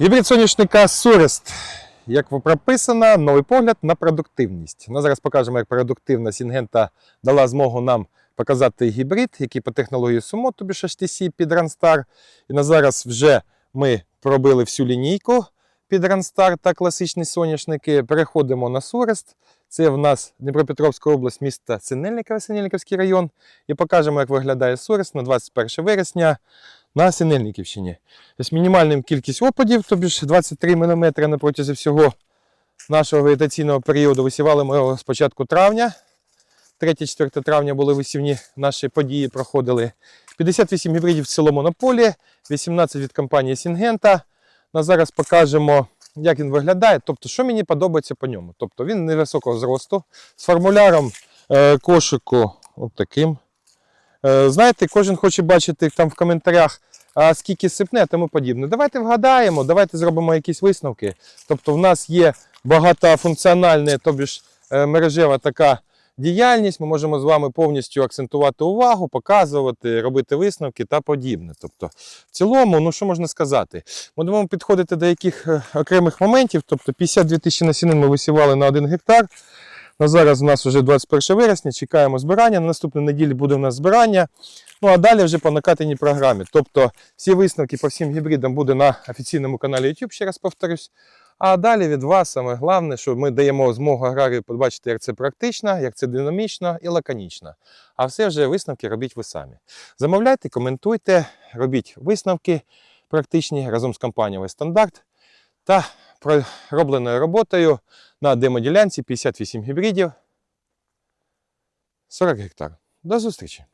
Гібрид соняшника Сурест. Як прописано, новий погляд на продуктивність. Ну, зараз покажемо, як продуктивна Сінгента дала змогу нам показати гібрид, який по технології Sumo, тобі ж HTC під Ranstar. І на зараз вже ми пробили всю лінійку під Ranstar та класичні соняшники. Переходимо на Сурест. Це в нас Дніпропетровська область, місто Синельникове, Синельниковський район. І покажемо, як виглядає Сурест на 21 вересня на Синельниківщині. Тобто мінімальним кількість опадів, тобі ж 23 мм на протязі всього нашого вегетаційного періоду. Висівали ми його з початку травня. 3-4 травня були висівні наші події, проходили. 58 гібридів в цілому на полі, 18 від компанії Сінгента. На зараз покажемо, як він виглядає. Тобто, що мені подобається по ньому. Тобто він невисокого зросту, з формуляром е, кошику от таким. Е, знаєте, кожен хоче бачити там в коментарях, а скільки сипне, тому подібне. Давайте вгадаємо, давайте зробимо якісь висновки. Тобто, в нас є багатофункціональна, тобі ж е, мережева така діяльність. Ми можемо з вами повністю акцентувати увагу, показувати, робити висновки та подібне. Тобто, в цілому, ну що можна сказати? Ми Будемо підходити до яких е, окремих моментів. Тобто 52 тисячі насінин ми висівали на 1 гектар. На зараз у нас вже 21 вересня, чекаємо збирання. На наступній неділі буде у нас збирання. Ну а далі вже по накатаній програмі. Тобто всі висновки по всім гібридам буде на офіційному каналі YouTube, ще раз повторюсь. А далі від вас саме головне, що ми даємо змогу аграрію побачити, як це практично, як це динамічно і лаконічно. А все вже висновки робіть ви самі. Замовляйте, коментуйте, робіть висновки практичні разом з компанією стандарт та проробленою роботою на демоділянці 58 гібридів 40 гектар. До зустрічі!